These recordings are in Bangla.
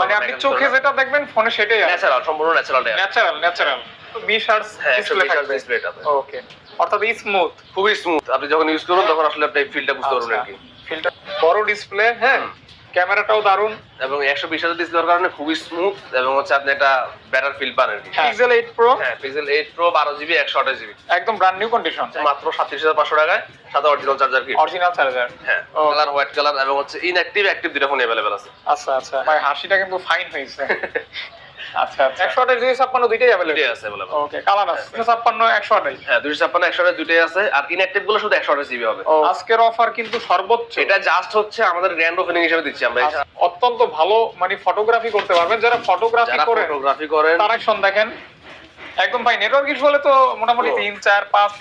মানে আপনি চোখে যেটা দেখবেন ফোনে সেটাই ন্যাচারাল সম্পূর্ণ ন্যাচারাল ন্যাচারাল ন্যাচারাল তো 20 হার্টজ হ্যাঁ ডিসপ্লে থাকবে। ডিসপ্লে এটাতে ওকে অর্থাৎ স্মুথ খুবই স্মুথ আপনি যখন ইউজ করুন তখন আসলে আপনি ফিলটা বুঝতে পারবেন আর কি। ফিল্টার বড় ডিসপ্লে হ্যাঁ। ক্যামেরাটাও দারুণ এবং একশো বিশ হাজার ডিসপ্লের কারণে খুবই স্মুথ এবং হচ্ছে আপনি একটা ব্যাটার ফিল পান আর কি। পিক্সেল এইট প্রো হ্যাঁ পিক্সেল এইট প্রো বারো জিবি একশো আঠাশ জিবি একদম ব্রান্ড নিউ কন্ডিশন মাত্র সাতত্রিশ হাজার পাঁচশো টাকায় সাথে অরিজিনাল চার্জার কি অরিজিনাল চার্জার হ্যাঁ কালার হোয়াইট কালার এবং হচ্ছে ইনঅ্যাক্টিভ অ্যাক্টিভ দুটো ফোন অ্যাভেলেবেল আছে। আচ্ছা আচ্ছা। ভাই হাসিটা কিন্তু ফাইন হয়েছে। আচ্ছা আচ্ছা। একশো আঠাশ দুইশো ছাপ্পান্ন দুইটাই অ্যাভেলেবল আছে অ্যাভেলেবেল ওকে কালার আছে। দুইশো ছাপ্পান্ন একশো আঠাশ। হ্যাঁ দুশো ছাপ্পান্ন একশো আঠাশ দুটোই আছে। আর ইনঅ্যাক্টিভগুলো শুধু একশো আঠাশ জিবি হবে। আজকের অফার কিন্তু সর্বোচ্চ। এটা জাস্ট হচ্ছে আমাদের গ্র্যান্ড ওপেনিং হিসেবে দিচ্ছি আমরা। আচ্ছা, অত্যন্ত ভালো মানে ফটোগ্রাফি করতে পারবেন। যারা ফটোগ্রাফি যারা করে ফটোগ্রাফি করেন। তারা শোন দেখেন। একদম ভাই নেটওয়ার্ক ইস্যু হলে তো মোটামুটি তিন চার পাঁচ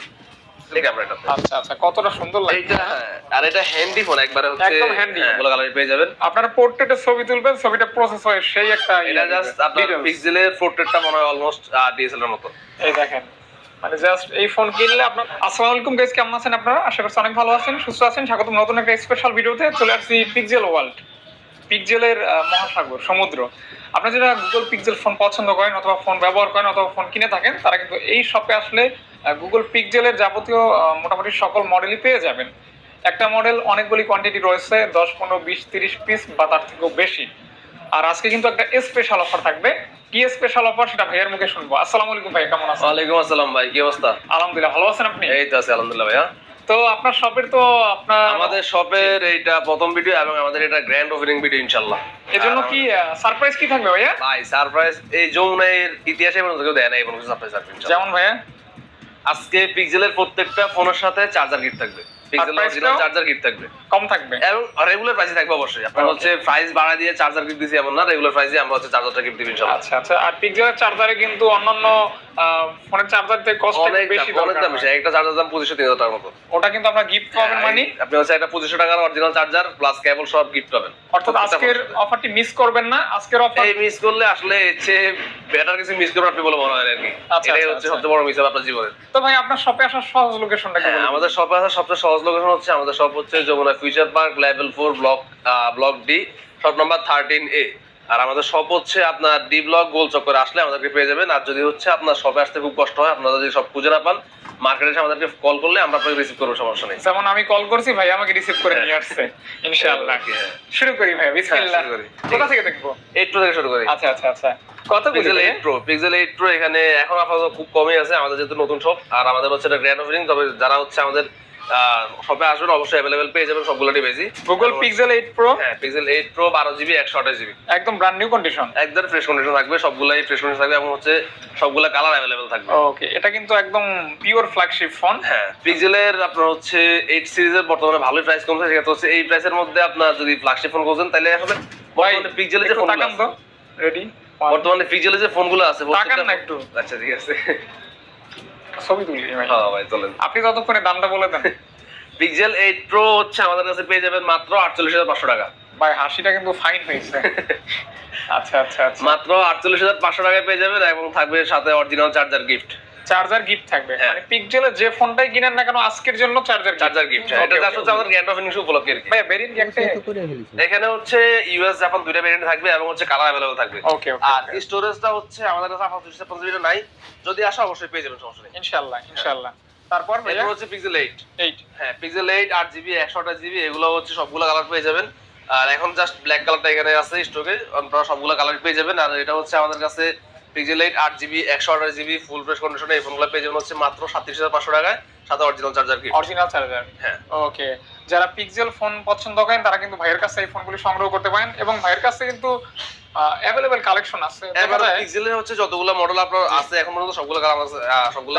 আচ্ছা আচ্ছা কতটা সুন্দর লাগে। এইটা হ্যাঁ, আর এটা হ্যান্ডি ফোন একবারে হচ্ছে একদম handy। হ্যাঁ, গুলো পেয়ে যাবেন। আপনারা পোর্ট্রেটের ছবি তুলবেন ছবিটা প্রসেস হয়ে সেই একটা ইয়ে এটা জাস্ট আপনার details। পিক্সেলের পোর্ট্রেটটা মনে হয় অলমোস্ট ডিএসএলআর মতো। এই দেখেন মানে জাস্ট এই ফোন কিনলে আপনার আসসালামু আলাইকুম গাইস কেমন আছেন আপনারা? আশা করছি অনেক ভালো আছেন সুস্থ আছেন। স্বাগত নতুন একটা স্পেশাল ভিডিওতে চলে আসছি পিক্সেল ওয়ার্ল্ড পিক্সেলের মহাসাগর সমুদ্র। আপনারা যারা গুগল পিক্সেল ফোন পছন্দ করেন অথবা ফোন ব্যবহার করেন অথবা ফোন কিনে থাকেন তারা কিন্তু এই শপে আসলে গুগল পিক্সেলের যাবতীয় মোটামুটি সকল মডেলই পেয়ে যাবেন। একটা মডেল অনেকগুলি কোয়ান্টিটি রয়েছে দশ পনেরো বিশ তিরিশ পিস বা তার থেকেও বেশি। আর আজকে কিন্তু একটা স্পেশাল অফার থাকবে। কি স্পেশাল অফার সেটা ভাইয়ের মুখে শুনব। আসসালামু আলাইকুম ভাই কেমন আছেন? ওয়ালাইকুম আসসালাম ভাই কি অবস্থা? আলহামদুলিল্লাহ ভালো আছেন আপনি? এই তো আছে আলহামদুলিল্লাহ ভাইয়া। তো আপনার শপের তো আপনার আমাদের শপের এইটা প্রথম ভিডিও এবং আমাদের এটা গ্র্যান্ড ওপেনিং ভিডিও ইনশাল্লাহ এজন্য কি সারপ্রাইজ কি থাকবে ভাইয়া? ভাই সারপ্রাইজ এই যমুনার ইতিহাসে পর্যন্ত কেউ দেয় না এই সারপ্রাইজ থাকবে যেমন ভাইয়া? আজকে পিক্সেলের প্রত্যেকটা ফোনের সাথে চার্জার কিট থাকবে। পিক্সেল অরিজিনাল চার্জার গিফট থাকবে। কম থাকবে? এবং রেগুলার প্রাইসে থাকবে অবশ্যই। আপনার হচ্ছে প্রাইস বাড়া দিয়ে চার্জার গিফট দিছি এমন না রেগুলার প্রাইসে আমরা হচ্ছে চার্জারটা গিফট দিব ইনশাআল্লাহ। আচ্ছা আচ্ছা। আর পিক্সেলের চার্জারে কিন্তু অন্যান্য ফোনের চার্জার থেকে কষ্ট অনেক বেশি অনেক দাম বেশি একটা চার্জার দাম পঁচিশশো তিন হাজার টাকার মতো। ওটা কিন্তু আপনার গিফট পাবেন মানে? আপনি হচ্ছে একটা পঁচিশশো টাকার অরিজিনাল চার্জার প্লাস কেবল সব গিফট পাবেন। অর্থাৎ আজকের অফারটি মিস করবেন না। আজকের অফার এই মিস করলে আসলে হচ্ছে বেটার কিছু মিস করবেন আপনি বলে মনে হয় আর কি। আচ্ছা, এটাই হচ্ছে। সবচেয়ে বড় মিস হবে আপনার জীবনের তো ভাই আপনার শপে আসার সহজ লোকেশনটা কি হ্যাঁ আমাদের শপে আসার সবচেয়ে সহজ লোকেশন হচ্ছে আমাদের শপ হচ্ছে Jamuna future park level four block block D shop number thirteen A আর আমাদের শপ হচ্ছে আপনার ডি ব্লক গোল চক্করে আসলে আমাদেরকে পেয়ে যাবেন। আর যদি হচ্ছে আপনার শপে আসতে খুব কষ্ট হয় আপনারা যদি সব খুঁজে না পান মার্কেটে এসে আমাদেরকে কল করলে আমরা আপনাকে রিসিভ করব সমস্যা নেই। যেমন আমি কল করছি ভাই আমাকে রিসিভ করে নিয়ে আসছে ইনশাআল্লাহ। হ্যাঁ। শুরু করি ভাই বিসমিল্লাহ। কোথা থেকে দেখব? থেকে শুরু করি। আচ্ছা আচ্ছা আচ্ছা। কত পিক্সেল প্রো পিক্সেল প্রো এখানে এখন আপাতত খুব কমই আছে আমাদের যেহেতু নতুন শপ আর আমাদের হচ্ছে এটা গ্র্যান্ড ওপেনিং তবে যারা হচ্ছে আমাদের শপে আসবেন অবশ্যই অ্যাভেলেবেল পেয়ে যাবেন সবগুলো ডিভাইসই গুগল পিক্সেল 8 প্রো হ্যাঁ পিক্সেল এইট প্রো বারো জিবি একশো আঠাশ জিবি একদম ব্র্যান্ড নিউ কন্ডিশন একদম ফ্রেশ কন্ডিশন থাকবে সবগুলাই ফ্রেশ কন্ডিশন থাকবে এবং হচ্ছে সবগুলা কালার অ্যাভেলেবেল থাকবে। ওকে এটা কিন্তু একদম পিওর ফ্ল্যাগশিপ ফোন হ্যাঁ পিক্সেলের আপনার হচ্ছে এইট সিরিজের বর্তমানে ভালোই প্রাইস কমছে সেক্ষেত্রে হচ্ছে এই প্রাইসের মধ্যে আপনার যদি ফ্ল্যাগশিপ ফোন খোঁজেন তাহলে আসলে পিক্সেলের যে আছে, রেডি বর্তমানে পিক্সেলের যে ফোনগুলো আছে না একটু। আচ্ছা ঠিক আছে। ছবি তুলি হ্যাঁ ভাই চলেন। আপনি ততক্ষণে দামটা বলে দেন। পিক্সেল এইট প্রো হচ্ছে আমাদের কাছে পেয়ে যাবেন মাত্র আটচল্লিশ হাজার পাঁচশো টাকা। ভাই হাসিটা কিন্তু ফাইন হয়েছে। আচ্ছা আচ্ছা আচ্ছা। মাত্র আটচল্লিশ হাজার পাঁচশো টাকায় পেয়ে যাবেন এবং থাকবে সাথে original charger gift charger gift থাকবে। হ্যাঁ। মানে পিক্সেলের যে ফোনটাই কিনেন না কেন আজকের জন্য চার্জার চার্জার গিফট এটা জাস্ট হচ্ছে আমাদের গ্র্যান্ড ওপেনিং উপলক্ষে আর কি। ভাই ভেরিয়েন্ট একটা এখানে হচ্ছে ইউএস জাপান দুইটা ভেরিয়েন্ট থাকবে এবং হচ্ছে কালার অ্যাভেলেবল থাকবে। ওকে আর ওকে স্টোরেজটা হচ্ছে আমাদের কাছে আপাতত দুশো ছাপ্পান্ন জিবি নাই। যদি আসো অবশ্যই পেয়ে যাবেন সমস্যা নেই। ইনশাআল্লাহ ইনশাআল্লাহ। তারপর এরপর হচ্ছে পিক্সেল এইট 8 হ্যাঁ পিক্সেল এইট আট জিবি একশো আঠাশ জিবি এগুলো হচ্ছে সবগুলো কালার পেয়ে যাবেন। আর এখন জাস্ট ব্ল্যাক কালারটা এখানে আছে স্টকে আপনারা সবগুলো কালার পেয়ে যাবেন। আর এটা হচ্ছে আমাদের কাছে পিক্সেল এইট আট জিবি একশো আঠাশ জিবি ফুল ফ্রেশ কন্ডিশনে এই ফোনগুলো পেয়ে যাবেন হচ্ছে মাত্র সাতত্রিশ হাজার পাঁচশো টাকায়। সাথে অরিজিনাল চার্জার কি অরিজিনাল চার্জার হ্যাঁ। ওকে যারা পিক্সেল ফোন পছন্দ করেন তারা কিন্তু ভাইয়ের কাছে এই ফোনগুলি সংগ্রহ করতে পারেন। এবং ভাইয়ের কাছে কিন্তু অ্যাভেলেবেল কালেকশন আছে। এবার পিক্সেলের হচ্ছে যতগুলো মডেল আপনার আছে এখন পর্যন্ত সবগুলো কালার আছে সবগুলো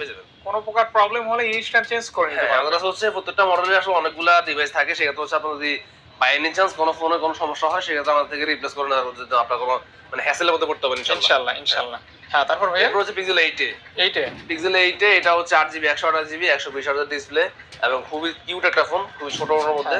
পেয়ে যাবেন। কোনো প্রকার প্রবলেম হলে ইনস্ট্যান্ট চেঞ্জ করে নিতে হ্যাঁ পারবেন আমাদের হচ্ছে প্রত্যেকটা মডেলের আসলে অনেকগুলা ডিভাইস থাকে সেক্ষেত্রে হচ্ছে আপনার যদি বাই এনি চান্স কোনো ফোনে কোনো সমস্যা হয় সেক্ষেত্রে আমাদের থেকে রিপ্লেস করে নেওয়ার জন্য আপনার কোনো মানে হ্যাসেলের মধ্যে পড়তে হবে ইনশাআল্লাহ ইনশাআল্লাহ ইনশাআল্লাহ হ্যাঁ তারপর ভাইয়া? এরপর হচ্ছে পিক্সেল এইটে এইটে পিক্সেল এইটে এটা হচ্ছে আট জিবি একশো আঠাশ জিবি একশো বিশ হাজার ডিসপ্লে এবং খুবই কিউট একটা ফোন খুবই ছোট ফোনের মধ্যে।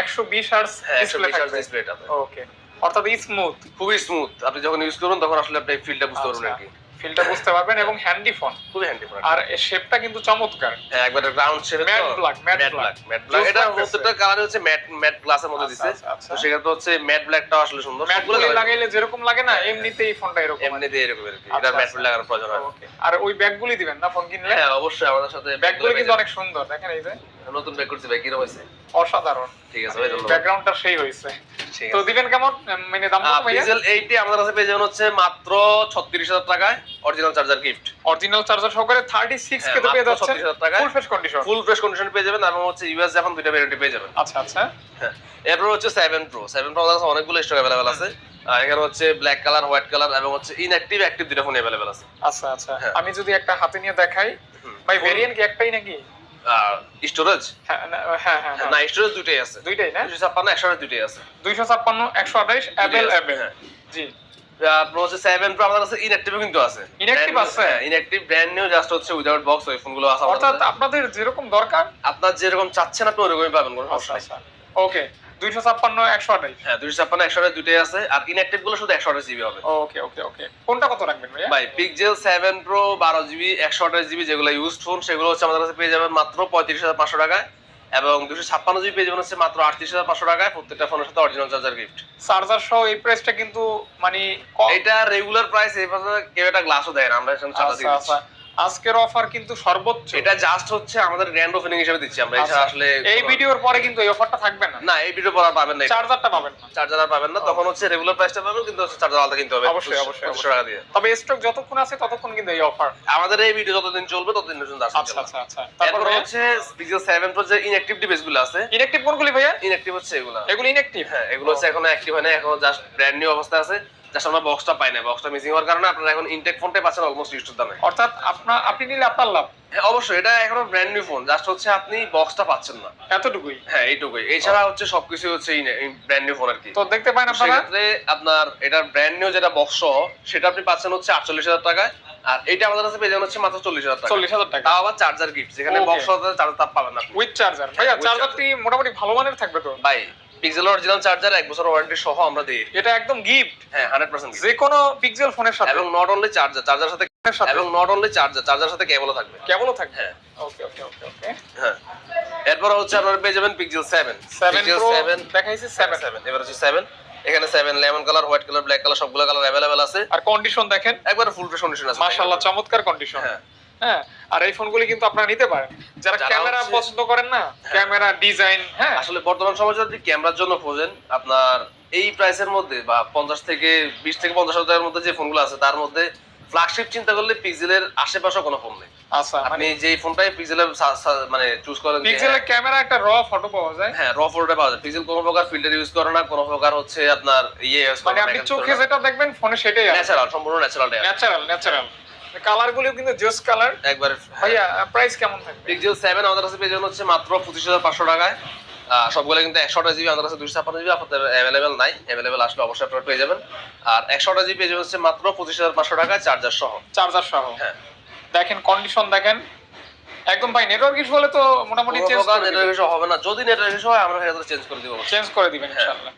একশো বিশ হার্স হ্যাঁ একশো ডিসপ্লে বিশ হাজার থাকবে। ওকে অর্থাৎ স্মুথ খুবই স্মুথ আপনি যখন ইউজ করুন তখন আসলে আপনি ফিলটা বুঝতে পারবেন আর কি। ফিলটা বুঝতে পারবেন এবং হ্যান্ডি ফোন খুবই হ্যান্ডি ফোন আর শেপটা কিন্তু চমৎকার। হ্যাঁ একবারে রাউন্ড শেপে black, matte matte black matte black এটা প্রত্যেকটা কালার হচ্ছে ম্যাট ম্যাট গ্লাসের মধ্যে আচ্ছা, দিছে। আচ্ছা, আচ্ছা। তো হচ্ছে ম্যাট ব্ল্যাকটাও আসলে সুন্দর। ম্যাট গুলি লাগাইলে যেরকম লাগে না এমনিতেই এই ফোনটা এরকম এমনিতে এরকম আর কি আচ্ছা, এটা ম্যাট আচ্ছা। লাগানোর প্রয়োজন হয় আর ওই ব্যাগগুলি দিবেন না ফোন কিনলে? হ্যাঁ অবশ্যই আমাদের সাথে ব্যাগগুলি কিন্তু অনেক সুন্দর দেখেন এই যে। নতুন ব্যাগ করছি ভাই কিরকম হয়েছে অসাধারণ ঠিক আছে ভাই ধন্যবাদ ব্যাকগ্রাউন্ডটা সেই হয়েছে ঠিক তো আছে দিবেন কেমন উম, মানে দাম কত ভাইয়া পিক্সেল 80 আমাদের কাছে পেয়ে যাবেন হচ্ছে মাত্র 36000 টাকায় original charger gift original charger সহকারে 36 হ্যাঁ, কে তো পেয়ে মাত্র যাচ্ছে 36,000 টাকায়। Full fresh condition full fresh condition পেয়ে যাবেন এবং হচ্ছে ইউএস জাপান দুইটা ভ্যারিয়েন্ট পেয়ে যাবেন আচ্ছা আচ্ছা হ্যাঁ এরপর হচ্ছে 7 প্রো 7 প্রো আমাদের কাছে অনেকগুলো স্টক अवेलेबल আছে আর এখানে হচ্ছে ব্ল্যাক কালার হোয়াইট কালার এবং হচ্ছে ইনঅ্যাক্টিভ অ্যাক্টিভ দুটো ফোন अवेलेबल আছে আচ্ছা আচ্ছা হ্যাঁ। আমি যদি একটা হাতে নিয়ে দেখাই হুম। ভাই ভেরিয়েন্ট কি একটাই নাকি আর স্টোরেজ হ্যাঁ না- হ্যাঁ হ্যাঁ হ্যাঁ। না স্টোরেজ দুটোই আছে। দুইটাই না? 256 128 দুটোই আছে। 256 128 অ্যাভেল অ্যাভেল হ্যাঁ। জি। তারপর হচ্ছে 7 প্রো আমাদের কাছে ইনঅ্যাক্টিভ কিন্তু আছে। আছে? ইনঅ্যাক্টিভ ব্র্যান্ড নিউ জাস্ট হচ্ছে উইদাউট বক্স ওই ফোনগুলো আছে অর্থাৎ আপনাদের যেরকম দরকার আপনার যেরকম চাচ্ছেন আপনি ওরকমই পাবেন কোনো সমস্যা আচ্ছা নেই আচ্ছা ওকে 256 128 হ্যাঁ 256 128 দুটোই আছে। আর ইনঅ্যাক্টিভগুলো শুধু 128 জিবি হবে। ওকে ওকে ওকে কোনটা কত রাখবেন ভাইয়া? ভাই পিক্সেল 7 প্রো 12 জিবি 128 জিবি যেগুলো ইউজড ফোন সেগুলো হচ্ছে আমাদের কাছে পেয়ে যাবেন মাত্র 35500 টাকায়। এবং 256 জিবি পেয়ে যাবেন হচ্ছে মাত্র 38500 টাকায় প্রত্যেকটা ফোনের সাথে অরিজিনাল চার্জার গিফট চার্জার সহ এই প্রাইসটা কিন্তু মানে এটা রেগুলার প্রাইস এই কেউ একটা গ্লাসও দেয় না। আমরা এখানে চার্জার আচ্ছা আচ্ছা। আজকের অফার কিন্তু সর্বোচ্চ। এটা জাস্ট হচ্ছে আমাদের গ্র্যান্ড ওপেনিং হিসেবে দিচ্ছি আমরা। এটা আচ্ছা, আসলে এই ভিডিওর পরে কিন্তু এই অফারটা থাকবে না? না এই ভিডিও পড়া পাবেন না। চার্জারটা পাবেন না। চার্জার আর পাবেন না। তখন হচ্ছে রেগুলার প্রাইসটা পাবেন কিন্তু হচ্ছে চার্জার আলাদা কিনতে হবে। অবশ্যই, অবশ্যই, 2500 টাকা দিয়ে। তবে স্টক যতক্ষণ আছে ততক্ষণ কিন্তু এই অফার আমাদের এই ভিডিও যতদিন চলবে ততদিন পর্যন্ত আসবে আচ্ছা আচ্ছা আচ্ছা। তারপর হচ্ছে পিক্সেল 7 প্রো যে ইনঅ্যাক্টিভ ডিভাইসগুলো আছে ইনঅ্যাক্টিভ কোনগুলি ভাইয়া? ইনঅ্যাক্টিভ হচ্ছে এগুলো। এগুলি ইনঅ্যাক্টিভ হ্যাঁ এগুলো হচ্ছে এখনও অ্যাক্টিভ হয় না এখনও জাস্ট ব্র্যান্ড নিউ অবস্থা আছে। জাস্ট আমরা বক্সটা পাই না বক্সটা মিসিং হওয়ার কারণে আপনারা এখন ইনটেক ফোনটাই পাচ্ছেন অলমোস্ট ইউজড দামে অর্থাৎ আপনার আপনি নিলে আপনার লাভ। হ্যাঁ অবশ্যই এটা এখনও ব্র্যান্ড নিউ ফোন জাস্ট হচ্ছে আপনি বক্সটা পাচ্ছেন না। এতটুকুই? হ্যাঁ এইটুকুই। এছাড়া হচ্ছে সবকিছু হচ্ছে ব্র্যান্ড নিউ ফোন আর কি। তো দেখতে পারেন আপনারা। সেক্ষেত্রে আপনার এটার ব্র্যান্ড নিউ যেটা বক্স সহ সেটা আপনি পাচ্ছেন হচ্ছে আটচল্লিশ হাজার টাকায়। আর এটা আমাদের কাছে পেয়ে যাবেন হচ্ছে মাত্র চল্লিশ হাজার টাকা। চল্লিশ হাজার টাকা। তাও আবার চার্জার গিফট যেখানে. বক্স চার্জার তাপ পাবেন না উইথ চার্জার ভাইয়া চার্জারটি মোটামুটি ভালো মানের থাকবে তো? ভাই পিক্সেল অরিজিনাল চার্জার এক বছর ওয়ারেন্টি সহ আমরা দিই। এটা একদম গিফট হ্যাঁ হান্ড্রেড পার্সেন্ট যে কোনো পিক্সেল ফোনের সাথে। এবং নট অনলি চার্জার চার্জার সাথে এবং নট অনলি চার্জার চার্জার সাথে কেবলও থাকবে। কেবলও থাকবে। হ্যাঁ। ওকে ওকে ওকে ওকে হ্যাঁ। এরপর হচ্ছে আপনারা পেয়ে যাবেন পিক্সেল সেভেন 7 প্রো 7 দেখাইছি 7 সেভেন এবার হচ্ছে সেভেন এখানে seven lemon colour white colour black colour সবগুলো কালার অ্যাভেলেবেল আছে। আর কন্ডিশন দেখেন। একবার ফুল ফ্রেশ কন্ডিশন আছে। মাশাআল্লাহ চমৎকার কন্ডিশন হ্যাঁ। হ্যাঁ আর এই ফোনগুলি কিন্তু আপনারা নিতে পারেন। যারা ক্যামেরা পছন্দ করেন না ক্যামেরা ডিজাইন হ্যাঁ। আসলে বর্তমান সময় যদি ক্যামেরার জন্য খোঁজেন আপনার এই প্রাইসের মধ্যে বা পঞ্চাশ থেকে বিশ থেকে পঞ্চাশ হাজারের মধ্যে যে ফোনগুলো আছে তার মধ্যে ফ্ল্যাগশিপ চিন্তা করলে পিক্সেলের আশেপাশে কোনো ফোন নেই। আচ্ছা মানে আপনি যে ফোনটাই পিক্সেলের মানে চুজ করেন পিক্সেলের ক্যামেরা একটা র ফটো পাওয়া যায়। হ্যাঁ র ফটোটা পাওয়া যায়। পিক্সেল কোনো প্রকার ফিল্টার ইউজ করে না কোনো প্রকার হচ্ছে আপনার ইয়ে মানে আপনি চোখে যেটা দেখবেন ফোনে সেটাই ন্যাচারাল সম্পূর্ণ ন্যাচারাল ন্যাচারাল ন্যাচারাল কালার গুলিও কিন্তু জোস কালার একবার ভাইয়া প্রাইস কেমন থাকবে? পিক্সেল সেভেন আমাদের কাছে পেয়ে যাবেন হচ্ছে মাত্র পঁচিশ হাজার পাঁচশো টাকায়। সবগুলো কিন্তু একশোটা জিবি আমাদের কাছে দুইশো ছাপ্পান্ন জিবি আপনাদের অ্যাভেলেবেল নাই। অ্যাভেলেবেল আসলে অবশ্যই আপনারা পেয়ে যাবেন। আর একশোটা জিবি পেয়ে যাবেন হচ্ছে মাত্র পঁচিশ হাজার পাঁচশো টাকায় চার্জার সহ। চার্জার সহ। হ্যাঁ। দেখেন কন্ডিশন দেখেন। একদম ভাই নেটওয়ার্ক ইস্যু হলে তো মোটামুটি চেঞ্জ নেটওয়ার্ক ইস্যু হবে না। যদি নেটওয়ার্ক ইস্যু হয় আমরা চেঞ্জ করে দিব। চেঞ্জ করে দিবেন হ্যাঁ। ইনশাআল্লাহ।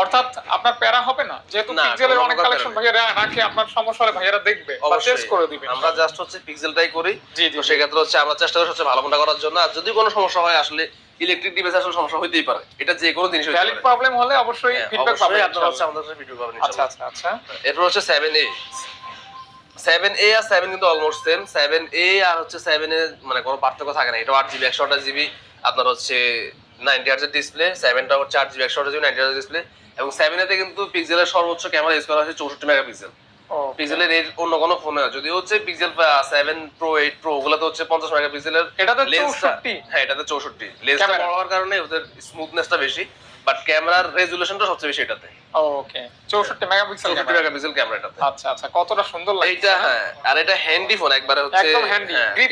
অর্থাৎ আপনার প্যারা হবে না। যেহেতু পিক্সেলের অনেক কালেকশন রাখে আপনার সমস্যা হলে ভাইয়ারা দেখবে বা চেঞ্জ করে দিবেন। আমরা জাস্ট হচ্ছে পিক্সেলটাই করি। তো সেক্ষেত্রে হচ্ছে আমরা চেষ্টা করি হচ্ছে ভালো মনটা করার জন্য। আর যদি কোনো সমস্যা হয় আসলে ইলেকট্রিক ডিভাইস আসলে সমস্যা হইতেই পারে। এটা যে কোনো জিনিস ভ্যালিড প্রবলেম হলে অবশ্যই ফিডব্যাক পাবেন আপনারা হচ্ছে। আমাদের ভিডিও পাবেন আচ্ছা আচ্ছা আচ্ছা। এরপর হচ্ছে সেভেন এ সেভেন এ আর সেভেন কিন্তু অলমোস্ট সেম সেভেন এ আর হচ্ছে সেভেন এ মানে কোনো পার্থক্য থাকে না। এটা আট জিবি একশো আঠাশ জিবি আপনার হচ্ছে নাইনটি হার্জের ডিসপ্লে সেভেনটা হচ্ছে আট জিবি একশো আঠাশ জিবি নাইনটি হার্জের ডিসপ্লে এবং সেভেন এতে কিন্তু পিক্সেলের সর্বোচ্চ ক্যামেরা ইউজ করা হয়েছে চৌষট্টি মেগাপিক্সেল. পিক্সেলের এর অন্য কোনো ফোনে যদি হচ্ছে Pixel seven Pro eight Pro ওগুলোতে হচ্ছে পঞ্চাশ মেগাপিক্সেলের এটাতে লেন্সটা হ্যাঁ এটাতে চৌষট্টি। লেন্সটা বড় হওয়ার কারণে ওদের স্মুথনেসটা বেশি। বাট ক্যামেরার রেজুলেশনটা সবচেয়ে বেশি এটাতে। ওকে 64 মেগাপিক্সেল চৌষট্টি মেগাপিক্সেল ক্যামেরাটাতে আচ্ছা আচ্ছা কতটা সুন্দর লাগছে এইটা হ্যাঁ? আর এটা হ্যান্ডি ফোন একবারে হচ্ছে একদম হ্যাঁ, হ্যাঁ, grip।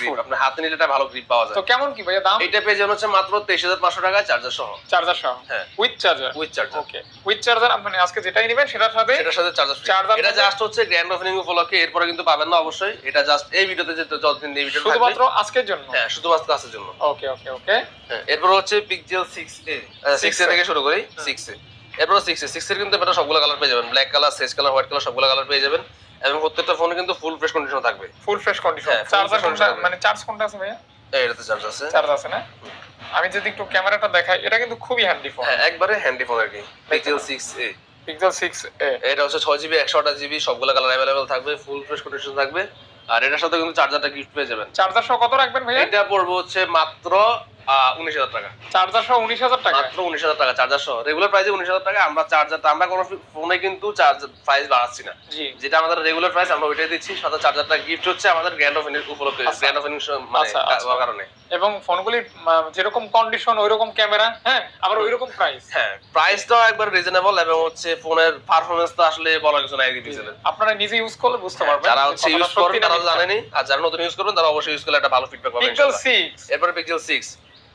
full। আপনার হাতে নিলে এটা ভালো গ্রিপ পাওয়া যায়। তো কেমন কি ভাইয়া দাম? পেয়ে যাবেন হচ্ছে মাত্র তেইশ হাজার পাঁচশো টাকা চার্জার সহ। চার্জার সহ? হ্যাঁ। With charger with charger okay with charger মানে আজকে যেটাই নেবেন সেটার সাথে এটার সাথে চার্জার ফ্রি Charger এটা জাস্ট হচ্ছে গ্র্যান্ড ওপেনিং উপলক্ষে এরপরে কিন্তু পাবেন না অবশ্যই। এটা জাস্ট এই ভিডিওতে যে যতদিন এই ভিডিও শুধুমাত্র আজকের জন্য? হ্যাঁ শুধুমাত্র কাছের জন্য। ওকে ওকে ওকে হ্যাঁ এরপর হচ্ছে Pixel six A six A A. থেকে শুরু করি সিক্স এ এরপর সিক্স এ সিক্স এর কিন্তু এটা সবগুলো কালার পেয়ে যাবেন। Black colour sage colour white colour সবগুলো কালার পেয়ে যাবেন। এবং প্রত্যেকটা ফোনে কিন্তু ফুল ফ্রেশ কন্ডিশন থাকবে। ফুল ফ্রেশ কন্ডিশন চার্জার কোনটা মানে চার্জ কোনটা আছে ভাইয়া? এটাতে চার্জ আছে। চার্জ আছে না? আমি যদি একটু ক্যামেরাটা দেখাই এটা কিন্তু খুবই হ্যান্ডি ফোন হ্যাঁ একবারে হ্যান্ডি ফোন আর কি। Pixel six A Pixel 6 A এটা হচ্ছে ছয় জিবি একশো আঠাশ জিবি সবগুলো কালার অ্যাভেলেবেল থাকবে ফুল ফ্রেশ কন্ডিশন থাকবে। আর এটার সাথে কিন্তু চার্জারটা গিফট পেয়ে যাবেন। চার্জার সহ কত রাখবেন ভাইয়া? এটা পড়বে হচ্ছে মাত্র উনিশ হাজার টাকা। চার্জার সহ উনিশ হাজার টাকা মাত্র উনিশ হাজার টাকা চার্জার সহ। রেগুলার প্রাইসে উনিশ হাজার টাকা আমরা চার্জারটা আমরা কোনো ফোনে কিন্তু চার্জ প্রাইস বাড়াচ্ছি না। যেটা আমাদের রেগুলার প্রাইস আমরা ওইটাই দিচ্ছি। সাথে চার্জারটা গিফট হচ্ছে আমাদের গ্র্যান্ড অফ উপলক্ষে আচ্ছা। গ্র্যান্ড অফ মানে আচ্ছা, আচ্ছা। হওয়ার কারণে। এবং ফোনগুলির যেরকম কন্ডিশন ওইরকম ক্যামেরা হ্যাঁ? আবার ওইরকম প্রাইস হ্যাঁ প্রাইসটাও একবার রিজনেবল এবং হচ্ছে ফোনের পারফরমেন্স তো আসলে বলার কিছু আপনারা নিজে ইউজ করলে বুঝতে পারবেন। যারা হচ্ছে ইউজ কথাটা করবেন সত্যি না তারা। জানেনই। আর যারা নতুন ইউজ করবেন তারা অবশ্যই ইউজ করলে একটা ভালো ফিডব্যাক পাবেন পিক্সেল 6 এরপরে পিক্সেল সিক্স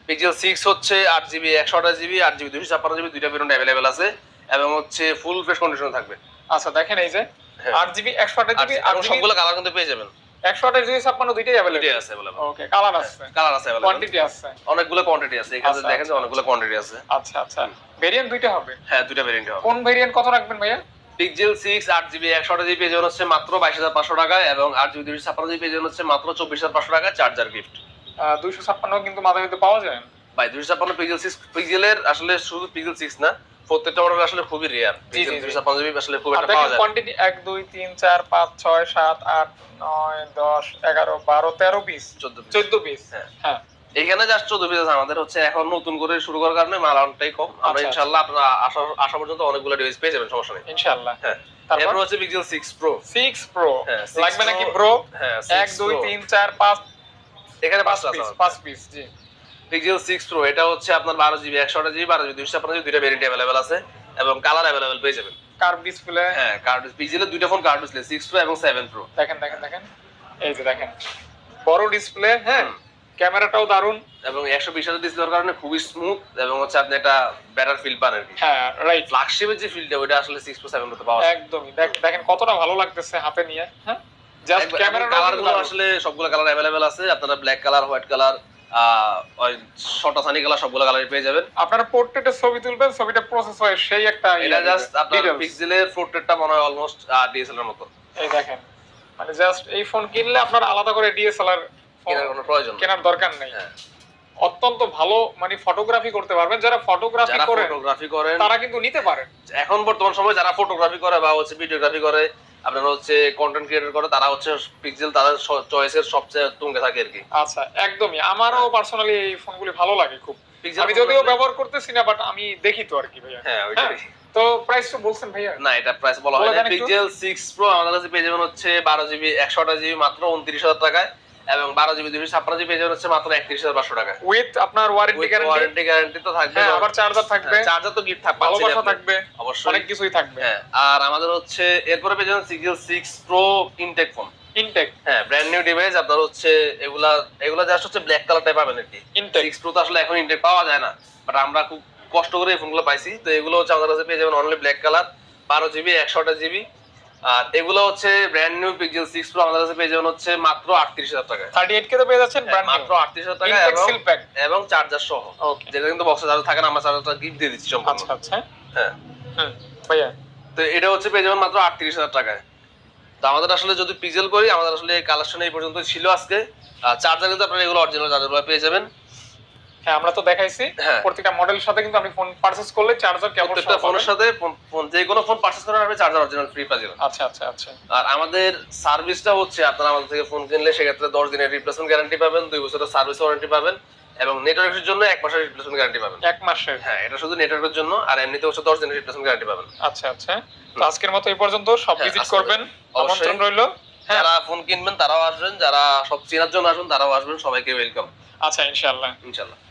পিক্সেল সিক্স হচ্ছে আট জিবি একশো আঠাশ জিবি আট জিবি দুশো ছাপ্পান্ন জিবি দুইটা ভেরিয়েন্ট অ্যাভেলেবেল আছে এবং হচ্ছে ফুল ফ্রেশ কন্ডিশন থাকবে। আচ্ছা দেখেন এই যে হ্যাঁ। আট জিবি একশো আঠাশ জিবি এবং সবগুলো কালার কিন্তু পেয়ে যাবেন। একশো আঠাশ জিবি ছাপ্পান্ন দুইটাই অ্যাভেলেবল আছে ওকে কালার আছে। কালার আছে কোয়ান্টিটি আছে। অনেকগুলো কোয়ান্টিটি আছে। এখানে আচ্ছা, দেখেন যে আচ্ছা, অনেকগুলো কোয়ান্টিটি আছে। আচ্ছা আচ্ছা। ভেরিয়েন্ট দুইটা হবে? হ্যাঁ দুইটা ভেরিয়েন্ট হবে। কোন ভেরিয়েন্ট কত রাখবেন ভাইয়া? পিক্সেল সিক্স আট জিবি একশো আঠাশ জিবি পেয়ে হচ্ছে মাত্র বাইশ হাজার পাঁচশো টাকা এবং আট জিবি দুশো ছাপ্পান্ন জিবি পেয়ে হচ্ছে মাত্র চব্বিশ হাজার পাঁচশো টাকা চার্জার গিফট দুইশো ছাপ্পান্ন কিন্তু মাঝে পাওয়া যায়। ভাই দুশো ছাপ্পান্ন পিক্সেল সিক্স পিক্সেলের আসলে শুধু পিক্সেল সিক্স না প্রত্যেকটা মডেল আসলে খুবই রেয়ার জি, জি। ছাপ্পান্ন জিবি আসলে খুব একটা পাওয়া যায় কোয়ান্টিটি এক দুই তিন চার পাঁচ ছয় সাত আট নয় দশ এগারো বারো তেরো পিস চোদ্দ চোদ্দ পিস হ্যাঁ। হ্যাঁ। এখানে জাস্ট চোদ্দ পিস আছে। আমাদের হচ্ছে এখন নতুন করে শুরু করার কারণে মাল অনেকটাই কম। আমরা আচ্ছা, ইনশাল্লাহ আপনারা আসা আসা পর্যন্ত অনেকগুলো ডিভাইস পেয়ে যাবেন সমস্যা নেই। ইনশাআল্লাহ। হ্যাঁ। তারপর? হচ্ছে Pixel six pro six pro 6 লাগবে নাকি প্রো হ্যাঁ এক দুই তিন চার পাঁচ এখানে পাঁচ পিস পাঁচ পিস জি। পিক্সেল সিক্স প্রো এটা হচ্ছে আপনার বারো জিবি একশো আঠাশ জিবি বারো জিবি দুইশো জিবি দুইটা ভেরিয়েন্ট অ্যাভেলেবেল আছে এবং কালার অ্যাভেলেবেল পেয়ে যাবেন। কার্ভ ডিসপ্লে হ্যাঁ দুইটা ফোন ডিসপ্লে সিক্স প্রো এবং সেভেন প্রো দেখেন দেখেন দেখেন। এই যে দেখেন। বড় ডিসপ্লে হ্যাঁ? ক্যামেরাটাও দারুণ এবং একশো বিশ হাজার ডিসপ্লের কারণে খুবই স্মুথ এবং হচ্ছে আপনি একটা বেটার ফিল পান আর কি। হ্যাঁ রাইট ফ্ল্যাগশিপের যে ফিলটা ওইটা আসলে সিক্স প্রো সেভেন প্রোতে পাওয়া একদমই। দেখ- দেখেন কতটা ভালো লাগতেছে হাতে নিয়ে হ্যাঁ? জাস্ট এবং আসলে সবগুলো কালার অ্যাভেলেবেল আছে। আপনারা ব্ল্যাক কালার হোয়াইট কালার ওই শর্টা সানি কালার সবগুলো কালার পেয়ে যাবেন। আপনারা পোর্ট্রেটে ছবি তুলবেন ছবিটা প্রসেস হয় সেই একটা এটা জাস্ট আপনার পিক্সেলের ফোরটেটটা মনে হয় অলমোস্ট ডিএসএলআর মতো। এই দেখেন মানে জাস্ট এই ফোন কিনলে আপনার আলাদা করে ডিএসএলআর কেনার কোনো প্রয়োজন কেনার দরকার নেই। হ্যাঁ। অত্যন্ত ভালো মানে ফটোগ্রাফি করতে পারবেন। যারা ফটোগ্রাফি করে ফটোগ্রাফি করেন তারা কিন্তু নিতে পারেন। এখন বর্তমান সময় যারা ফটোগ্রাফি করে বা হচ্ছে ভিডিওগ্রাফি করে আপনারা হচ্ছে কন্টেন্ট ক্রিয়েটর করে তারা হচ্ছে পিক্সেল তাদের চয়েসের সবচেয়ে তুঙ্গে থাকে আর কি। আচ্ছা একদমই। আমারও পার্সোনালি এই ফোনগুলি ভালো লাগে খুব। আমি যদিও ব্যবহার করতেছি না বাট আমি দেখি তো আর কি ভাইয়া। হ্যাঁ ওইটাই। তো প্রাইস তো বলছেন ভাইয়া। না এটা প্রাইস বলা হয় পিক্সেল সিক্স প্রো আমাদের কাছে পেয়ে যাবেন হচ্ছে বারো জিবি একশো আঠাশ জিবি মাত্র উনত্রিশ হাজার টাকায়। এবং বারো জিবি দুশো ছাপ্পান্ন জিবি পেয়ে হচ্ছে মাত্র একত্রিশ হাজার পাঁচশো টাকায় উইথ আপনার ওয়ারেন্টি গ্যারান্টি ওয়ারেন্টি গ্যারান্টি তো থাকবে। হ্যাঁ আবার চার্জার থাকবে। চার্জার তো গিফট থাকবে ভালোবাসা থাকবে অবশ্যই। অনেক কিছুই থাকবে। হ্যাঁ আর আমাদের হচ্ছে এরপরে পেয়ে যাবেন Pixel six pro intact phone intact হ্যাঁ ব্র্যান্ড নিউ ডিভাইস আপনার হচ্ছে এগুলা এগুলা জাস্ট হচ্ছে ব্ল্যাক কালারটাই পাবেন আর কি। ইনটেক সিক্স প্রো তো আসলে এখন ইনটেক পাওয়া যায় না বাট আমরা খুব কষ্ট করে এই ফোনগুলো পাইছি। তো এগুলো হচ্ছে আমাদের কাছে পেয়ে যাবেন অনলি ব্ল্যাক কালার বারো জিবি একশো আঠাশ জিবি। আর এগুলো হচ্ছে brand new Pixel six pro আমাদের কাছে পেয়ে যাবেন হচ্ছে মাত্র আটত্রিশ হাজার টাকায়। থার্টি এইট কে তো পেয়ে যাচ্ছেন হ্যাঁ, ব্র্যান্ড মাত্র আটত্রিশ হাজার টাকা এবং এবং চার্জার সহ। যেটা কিন্তু বক্সে চার্জার থাকে না আমরা চার্জারটা গিফট দিয়ে দিচ্ছি সম্পূর্ণ। আচ্ছা আচ্ছা। হ্যাঁ। ভাইয়া। তো এটা হচ্ছে পেয়ে যাবেন মাত্র আটত্রিশ হাজার টাকায়। তো আমাদের আসলে যদি পিজেল করি আমাদের আসলে কালেকশন এই পর্যন্ত ছিল আজকে। চার্জার কিন্তু আপনারা এগুলো অরিজিনাল চার্জার পেয়ে যাবেন। হ্যাঁ আমরা তো দেখাইছি। হ্যাঁ। প্রত্যেকটা মডেলের সাথে কিন্তু আপনি ফোন পারচেজ করলে চার্জার কেমন প্রত্যেকটা ফোনের সাথে ফোন- যে কোনো ফোন পারচেজ করার আপনি চার্জার অরিজিনাল ফ্রি পাওয়া যাবেন আচ্ছা আচ্ছা আচ্ছা। আর আমাদের সার্ভিসটা হচ্ছে আপনারা আমাদের থেকে ফোন কিনলে সেক্ষেত্রে দশ দিনের রিপ্লেসমেন্ট গ্যারান্টি পাবেন দুই বছরের সার্ভিস ওয়ারেন্টি পাবেন এবং নেটওয়ার্কের জন্য এক মাসের রিপ্লেসমেন্ট গ্যারান্টি পাবেন। এক মাসের? হ্যাঁ এটা শুধু নেটওয়ার্কের জন্য আর এমনিতে হচ্ছে দশ দিনের রিপ্লেসমেন্ট গ্যারান্টি পাবেন। আচ্ছা আচ্ছা। তো আজকের মতো এই পর্যন্ত সব হ্যাঁ, ভিজিট করবেন। আমন্ত্রণ রইল। হ্যাঁ। যারা ফোন কিনবেন তারাও আসবেন যারা সব চেনার জন্য আসবেন তারাও আসবেন সবাইকে ওয়েলকাম আচ্ছা ইনশাআল্লাহ। ইনশাল্লাহ আর